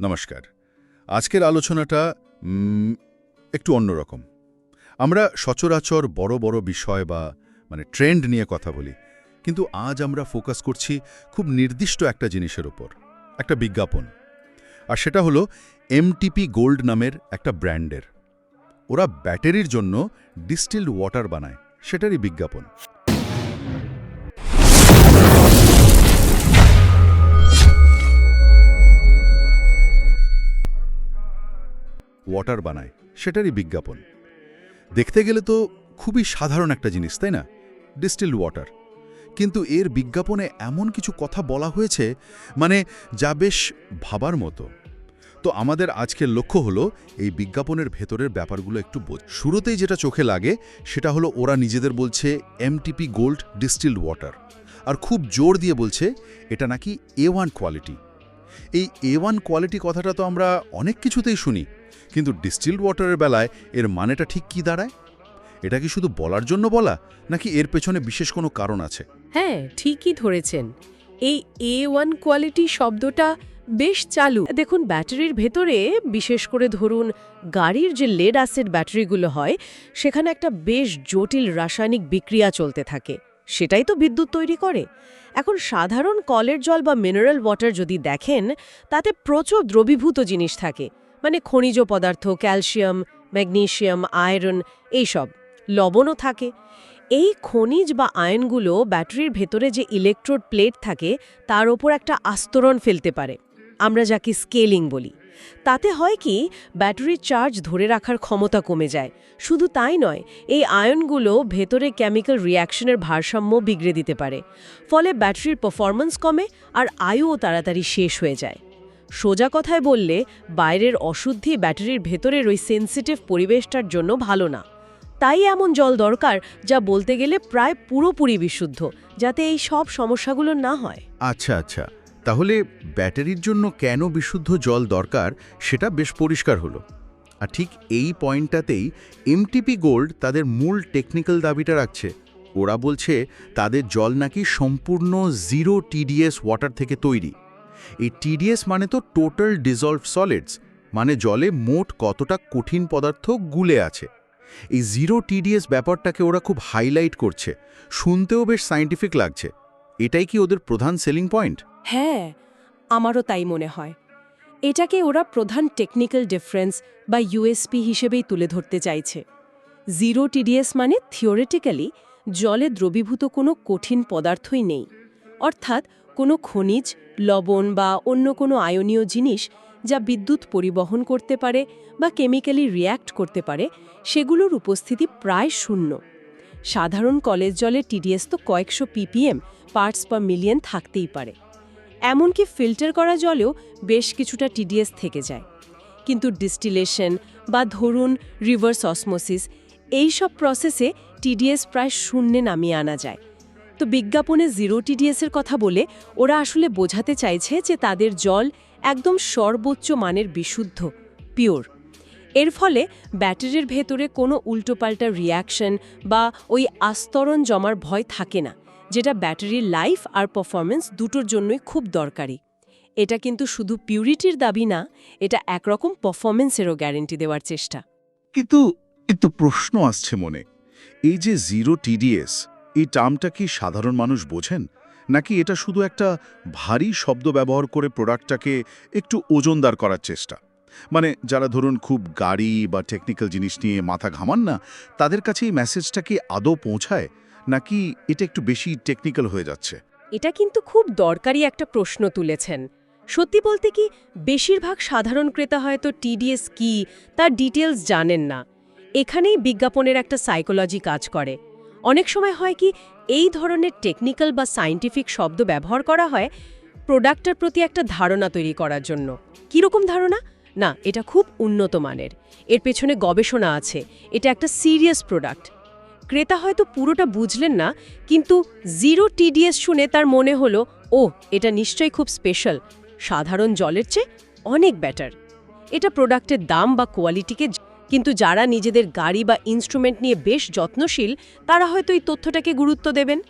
নমস্কার। আজকের আলোচনাটা একটু অন্যরকম আমরা সচরাচর বড় বড় বিষয় বা মানে ট্রেন্ড নিয়ে কথা বলি, কিন্তু আজ আমরা ফোকাস করছি খুব নির্দিষ্ট একটা জিনিসের ওপর, একটা বিজ্ঞাপন। আর সেটা হলো এমটিপি গোল্ড নামের একটা ব্র্যান্ডের। ওরা ব্যাটারির জন্য ডিস্টিল্ড ওয়াটার বানায়, সেটারই বিজ্ঞাপন। ওয়াটার বানায়, সেটারই বিজ্ঞাপন। দেখতে গেলে তো খুবই সাধারণ একটা জিনিস, তাই না? ডিস্টিলড ওয়াটার কিন্তু এর বিজ্ঞাপনে এমন কিছু কথা বলা হয়েছে মানে যা বেশ ভাবার মতো। তো আমাদের আজকের লক্ষ্য হলো এই বিজ্ঞাপনের ভেতরের ব্যাপারগুলো একটু বোঝ, শুরুতেই যেটা চোখে লাগে, সেটা হলো ওরা নিজেদের বলছে এমটিপি গোল্ড ডিস্টিল্ড ওয়াটার আর খুব জোর দিয়ে বলছে এটা নাকি এ ওয়ান কোয়ালিটি এই এ ওয়ান কোয়ালিটি কথাটা তো আমরা অনেক কিছুতেই শুনি। কিন্তু ডিস্টিলড ওয়াটারের বেলায় এর মানেটা ঠিক কি দাঁড়ায়? এটা কি শুধু বলার জন্য বলা, নাকি এর পেছনে বিশেষ কোনো কারণ আছে? হ্যাঁ ঠিকই ধরেছেন। এই এ ওয়ান কোয়ালিটি শব্দটা বেশ চালু। দেখুন, ব্যাটারির ভেতরে, বিশেষ করে ধরুন, গাড়ির যে লেড অ্যাসিড ব্যাটারিগুলো হয়, সেখানে একটা বেশ জটিল রাসায়নিক বিক্রিয়া চলতে থাকে। সেটাই তো বিদ্যুৎ তৈরি করে। এখন সাধারণ কলের জল বা মিনারেল ওয়াটার যদি দেখেন, তাতে প্রচুর দ্রবীভূত জিনিস থাকে। মানে খনিজ পদার্থ, ক্যালসিয়াম ম্যাগনেশিয়াম আয়রন, এইসব। লবণও থাকে। এই খনিজ বা আয়নগুলো ব্যাটারির ভেতরে যে ইলেকট্রোড প্লেট থাকে, তার ওপর একটা আস্তরণ ফেলতে পারে। আমরা যাকে স্কেলিং বলি। তাতে হয় কি, ব্যাটারির চার্জ ধরে রাখার ক্ষমতা কমে যায়। শুধু তাই নয়, এই আয়নগুলো ভেতরে কেমিক্যাল রিয়াকশনের ভারসাম্য বিগড়ে দিতে পারে। ফলে ব্যাটারির পারফরম্যান্স কমে আর আয়ুও তাড়াতাড়ি শেষ হয়ে যায়। সোজা কথায় বললে, বাইরের অশুদ্ধি ব্যাটারির ভেতরের ওই সেন্সিটিভ পরিবেশটার জন্য ভালো না। তাই এমন জল দরকার যা বলতে গেলে প্রায় পুরোপুরি বিশুদ্ধ, যাতে এই সব সমস্যাগুলো না হয়। আচ্ছা আচ্ছা। তাহলে ব্যাটারির জন্য কেন বিশুদ্ধ জল দরকার সেটা বেশ পরিষ্কার হলো। আর ঠিক এই পয়েন্টটাতেই এমটিপি গোল্ড তাদের মূল টেকনিক্যাল দাবিটা রাখছে। ওরা বলছে, তাদের জল নাকি সম্পূর্ণ জিরো টিডিএস ওয়াটার থেকে তৈরি। এই টিডিএস মানে তো টোটাল ডিজলভ সলিডস মানে জলে মোট কতটা কঠিন পদার্থ গুলে আছে। এই জিরো টিডিএস ব্যাপারটাকে ওরা খুব হাইলাইট করছে, শুনতেও বেশ সায়েন্টিফিক লাগছে। এটাই কি ওদের প্রধান সেলিং পয়েন্ট হ্যাঁ আমারও তাই মনে হয়। এটাকে ওরা প্রধান টেকনিক্যাল ডিফারেন্স বা ইউএসপি হিসেবেই তুলে ধরতে চাইছে। জিরো টিডিএস মানে থিওরিটিক্যালি জলে দ্রবীভূত কোনো কঠিন পদার্থই নেই। অর্থাৎ কোনো খনিজ, লবণ বা অন্য কোনো আয়নীয় জিনিস যা বিদ্যুৎ পরিবহন করতে পারে বা কেমিক্যালি রিয়্যাক্ট করতে পারে, সেগুলোর উপস্থিতি প্রায় শূন্য। সাধারণ কলেজ জলে টিডিএস তো কয়েকশো পিপিএম, পার্টস পার মিলিয়ন থাকতেই পারে। এমনকি ফিল্টার করা জলেও বেশ কিছুটা টিডিএস থেকে যায়। কিন্তু ডিস্টিলেশন বা ধরুন রিভার্স অসমোসিস, এই সব প্রসেসে টিডিএস প্রায় শূন্যে নামিয়ে আনা যায়। তো বিজ্ঞাপনে জিরো টিডিএসের কথা বলে ওরা আসলে বোঝাতে চাইছে যে তাদের জল একদম সর্বোচ্চ মানের বিশুদ্ধ, পিওর। এর ফলে ব্যাটারির ভেতরে কোনো উল্টোপাল্টা রিয়াকশন বা ওই আস্তরণ জমার ভয় থাকে না, যেটা ব্যাটারির লাইফ আর পারফরমেন্স দুটোর জন্যই খুব দরকারি। এটা কিন্তু শুধু পিউরিটির দাবি না, এটা একরকম পারফরমেন্সেরও গ্যারেন্টি দেওয়ার চেষ্টা। কিন্তু কিন্তু প্রশ্ন আসছে মনে। এই যে জিরো টিডিএস এই টার্মটা কি সাধারণ মানুষ বোঝেন? নাকি এটা শুধু একটা ভারী শব্দ ব্যবহার করে প্রোডাক্টটাকে একটু ওজনদার করার চেষ্টা? মানে যারা ধরুন খুব গাড়ি বা টেকনিক্যাল জিনিস নিয়ে মাথা ঘামান না, তাদের কাছে এই মেসেজটা কি আদৌ পৌঁছায়? নাকি এটা একটু বেশি টেকনিক্যাল হয়ে যাচ্ছে? এটা কিন্তু খুব দরকারি একটা প্রশ্ন তুলেছেন। সত্যি বলতে কি বেশিরভাগ সাধারণ ক্রেতা হয়তো টিডিএস কি, তার ডিটেলস জানেন না। এখানেই বিজ্ঞাপনের একটা সাইকোলজি কাজ করে। অনেক সময় হয় কি, এই ধরনের টেকনিক্যাল বা সায়েন্টিফিক শব্দ ব্যবহার করা হয় প্রোডাক্টের প্রতি একটা ধারণা তৈরি করার জন্য। কীরকম ধারণা? না, এটা খুব উন্নত মানের। এর পেছনে গবেষণা আছে। এটা একটা সিরিয়াস প্রোডাক্ট ক্রেতা হয়তো পুরোটা বুঝলেন না, কিন্তু জিরো টিডিএস শুনে তার মনে হলো ও এটা নিশ্চয়ই খুব স্পেশাল সাধারণ জলের চেয়ে অনেক ব্যাটার এটা প্রোডাক্টের দাম বা কোয়ালিটিকে কিন্তু যারা নিজেদের গাড়ি বা ইনস্ট্রুমেন্ট নিয়ে বেশ যত্নশীল তারা হয়তো এই তথ্যটাকে গুরুত্ব দেবেন।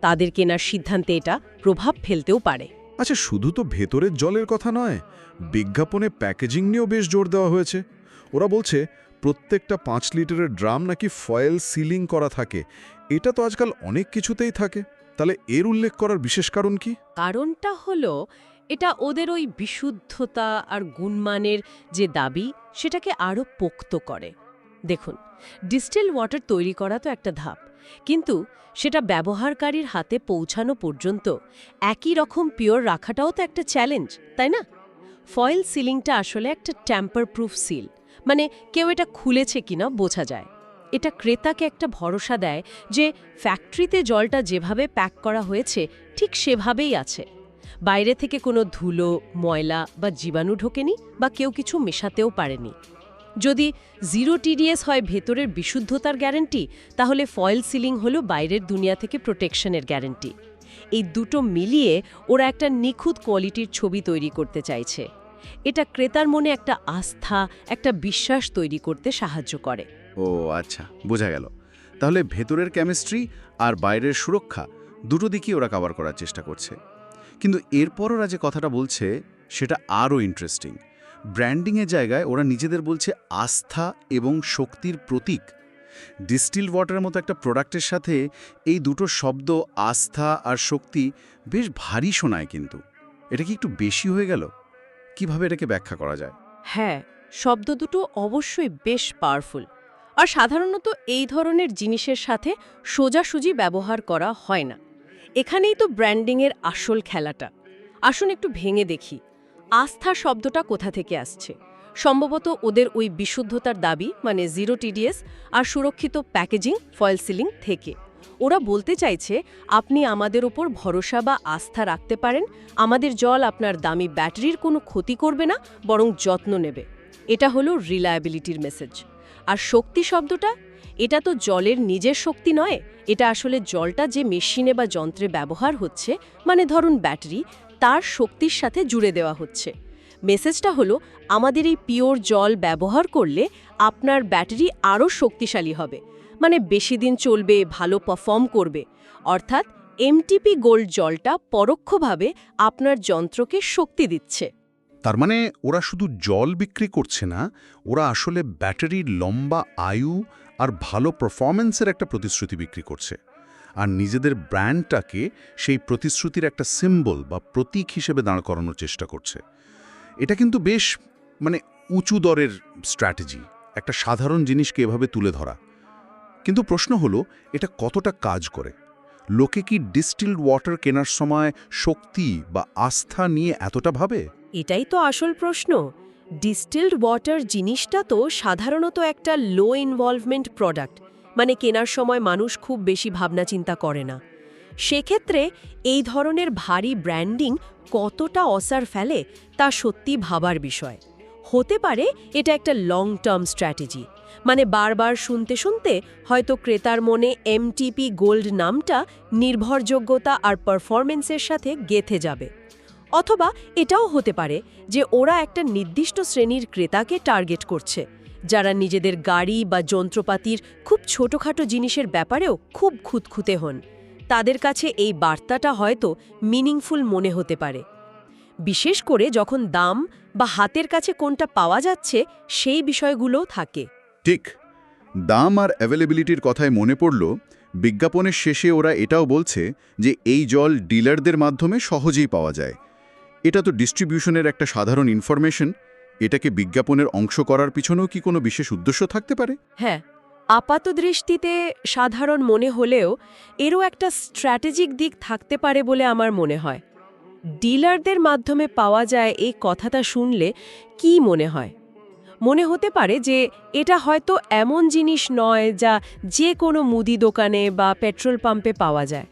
তাদের কেনার সিদ্ধান্তে এটা প্রভাব ফেলতেও পারে। আচ্ছা শুধু তো ভেতরের জলের কথা নয় বিজ্ঞাপনে প্যাকেজিং নিয়েও বেশ জোর দেওয়া হয়েছে। ওরা বলছে প্রত্যেকটা পাঁচ লিটারের ড্রাম নাকি ফয়েল সিলিং করা থাকে। এটা তো আজকাল অনেক কিছুতেই থাকে। তাহলে এর উল্লেখ করার বিশেষ কারণ কি? কারণটা হলো এটা ওদের ওই বিশুদ্ধতা আর গুণমানের যে দাবি, সেটাকে আরও পোক্ত করে। দেখুন, ডিস্টিল ওয়াটার তৈরি করা তো একটা ধাপ, কিন্তু সেটা ব্যবহারকারীর হাতে পৌঁছানো পর্যন্ত একই রকম পিওর রাখাটাও তো একটা চ্যালেঞ্জ, তাই না? ফয়েল সিলিংটা আসলে একটা ট্যাম্পার প্রুফ সিল মানে কেউ এটা খুলেছে কিনা বোঝা যায়। এটা ক্রেতাকে একটা ভরসা দেয় যে ফ্যাক্টরিতে জলটা যেভাবে প্যাক করা হয়েছে, ঠিক সেভাবেই আছে। বাইরে থেকে কোনো ধুলো, ময়লা বা জীবাণু ঢোকেনি বা কেউ কিছু মেশাতেও পারেনি। যদি জিরো টিডিএস হয় ভেতরের বিশুদ্ধতার গ্যারেন্টি, তাহলে ফয়েল সিলিং হলো বাইরের দুনিয়া থেকে প্রোটেকশনের গ্যারেন্টি। এই দুটো মিলিয়ে ওরা একটা নিখুঁত কোয়ালিটির ছবি তৈরি করতে চাইছে। এটা ক্রেতার মনে একটা আস্থা, একটা বিশ্বাস তৈরি করতে সাহায্য করে। ও আচ্ছা বোঝা গেল। তাহলে ভেতরের কেমিস্ট্রি আর বাইরের সুরক্ষা দুটো দিকই ওরা কভার করার চেষ্টা করছে। কিন্তু এরপর ওরা যে কথাটা বলছে, সেটা আরও ইন্টারেস্টিং ব্র্যান্ডিংয়ের জায়গায় ওরা নিজেদের বলছে আস্থা এবং শক্তির প্রতীক। ডিস্টিল ওয়াটারের মতো একটা প্রোডাক্টের সাথে এই দুটো শব্দ আস্থা আর শক্তি বেশ ভারী শোনায় কিন্তু। এটা কি একটু বেশি হয়ে গেল? কীভাবে এটাকে ব্যাখ্যা করা যায়? হ্যাঁ শব্দ দুটো অবশ্যই বেশ পাওয়ারফুল আর সাধারণত এই ধরনের জিনিসের সাথে সোজাসুজি ব্যবহার করা হয় না। এখানেই তো ব্র্যান্ডিংয়ের আসল খেলাটা। আসুন একটু ভেঙে দেখি, আস্থা শব্দটা কোথা থেকে আসছে? সম্ভবত ওদের ওই বিশুদ্ধতার দাবি মানে জিরো টিডিএস আর সুরক্ষিত প্যাকেজিং, ফয়েল সিলিং থেকে। ওরা বলতে চাইছে, আপনি আমাদের ওপর ভরসা বা আস্থা রাখতে পারেন, আমাদের জল আপনার দামি ব্যাটারির কোনো ক্ষতি করবে না, বরং যত্ন নেবে। এটা হলো রিলায়াবিলিটির মেসেজ। আর শক্তি শব্দটা এটা তো জলের নিজের শক্তি নয়, এটা আসলে জলটা যে মেশিনে বা যন্ত্রে ব্যবহার হচ্ছে মানে ধরুন ব্যাটারি, তার শক্তির সাথে জুড়ে দেওয়া হচ্ছে। মেসেজটা হলো, আমাদের এই পিওর জল ব্যবহার করলে আপনার ব্যাটারি আরও শক্তিশালী হবে মানে বেশি দিন চলবে, ভালো পারফর্ম করবে। অর্থাৎ এমটিপি গোল্ড জলটা পরোক্ষভাবে আপনার যন্ত্রকে শক্তি দিচ্ছে। তার মানে ওরা শুধু জল বিক্রি করছে না, ওরা আসলে ব্যাটারির লম্বা আয়ু আর ভালো পারফরম্যান্সের একটা প্রতিশ্রুতি বিক্রি করছে। আর নিজেদের ব্র্যান্ডটাকে সেই প্রতিশ্রুতির একটা সিম্বল বা প্রতীক হিসেবে দাঁড় করানোর চেষ্টা করছে। এটা কিন্তু বেশ মানে উঁচু দরের স্ট্র্যাটেজি একটা সাধারণ জিনিসকে এভাবে তুলে ধরা। কিন্তু প্রশ্ন হলো, এটা কতটা কাজ করে? লোকে কি ডিস্টিলড ওয়াটার কেনার সময় শক্তি বা আস্থা নিয়ে এতটা ভাবে? এটাই তো আসল প্রশ্ন। ডিস্টিলড ওয়াটার জিনিসটা তো সাধারণত একটা লো ইনভলভমেন্ট প্রোডাক্ট মানে কেনার সময় মানুষ খুব বেশি ভাবনা চিন্তা করে না। সেক্ষেত্রে এই ধরনের ভারী ব্র্যান্ডিং কতটা অসার ফেলে তা সত্যি ভাবার বিষয়। হতে পারে এটা একটা লং টার্ম স্ট্র্যাটেজি মানে বারবার শুনতে শুনতে হয়তো ক্রেতার মনে এমটিপি গোল্ড নামটা নির্ভরযোগ্যতা আর পারফরমেন্সের সাথে গেথে যাবে। অথবা এটাও হতে পারে যে ওরা একটা নির্দিষ্ট শ্রেণির ক্রেতাকে টার্গেট করছে, যারা নিজেদের গাড়ি বা যন্ত্রপাতির খুব ছোটোখাটো জিনিসের ব্যাপারেও খুব খুঁতখুঁতে হন। তাদের কাছে এই বার্তাটা হয়তো মিনিংফুল মনে হতে পারে। বিশেষ করে যখন দাম বা হাতের কাছে কোনটা পাওয়া যাচ্ছে সেই বিষয়গুলোও থাকে। ঠিক। দাম আর অ্যাভেলেবিলিটির কথায় মনে পড়ল, বিজ্ঞাপনের শেষে ওরা এটাও বলছে যে এই জল ডিলারদের মাধ্যমে সহজেই পাওয়া যায়। এটা তো ডিস্ট্রিবিউশনের একটা সাধারণ ইনফরমেশন এটাকে বিজ্ঞাপনের অংশ করার পিছনেও কি কোনো বিশেষ উদ্দেশ্য থাকতে পারে? হ্যাঁ আপাত দৃষ্টিতে সাধারণ মনে হলেও এরও একটা স্ট্র্যাটেজিক দিক থাকতে পারে বলে আমার মনে হয়। ডিলারদের মাধ্যমে পাওয়া যায় এই কথাটা শুনলে কি মনে হয়? মনে হতে পারে যে এটা হয়তো এমন জিনিস নয় যা যে কোনো মুদি দোকানে বা পেট্রোল পাম্পে পাওয়া যায়।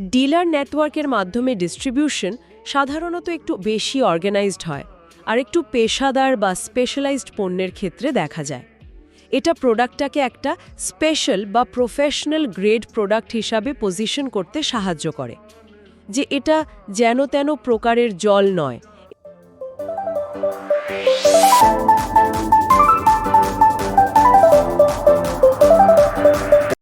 ডিলার নেটওয়ার্কের মাধ্যমে ডিস্ট্রিবিউশন সাধারণত একটু বেশি অর্গানাইজড হয় আর একটু পেশাদার বা স্পেশালাইজড পণ্যের ক্ষেত্রে দেখা যায়। এটা প্রোডাক্টটাকে একটা স্পেশাল বা প্রফেশনাল গ্রেড প্রোডাক্ট হিসাবে পজিশন করতে সাহায্য করে। যে এটা যেন তেন প্রকারের জল নয়।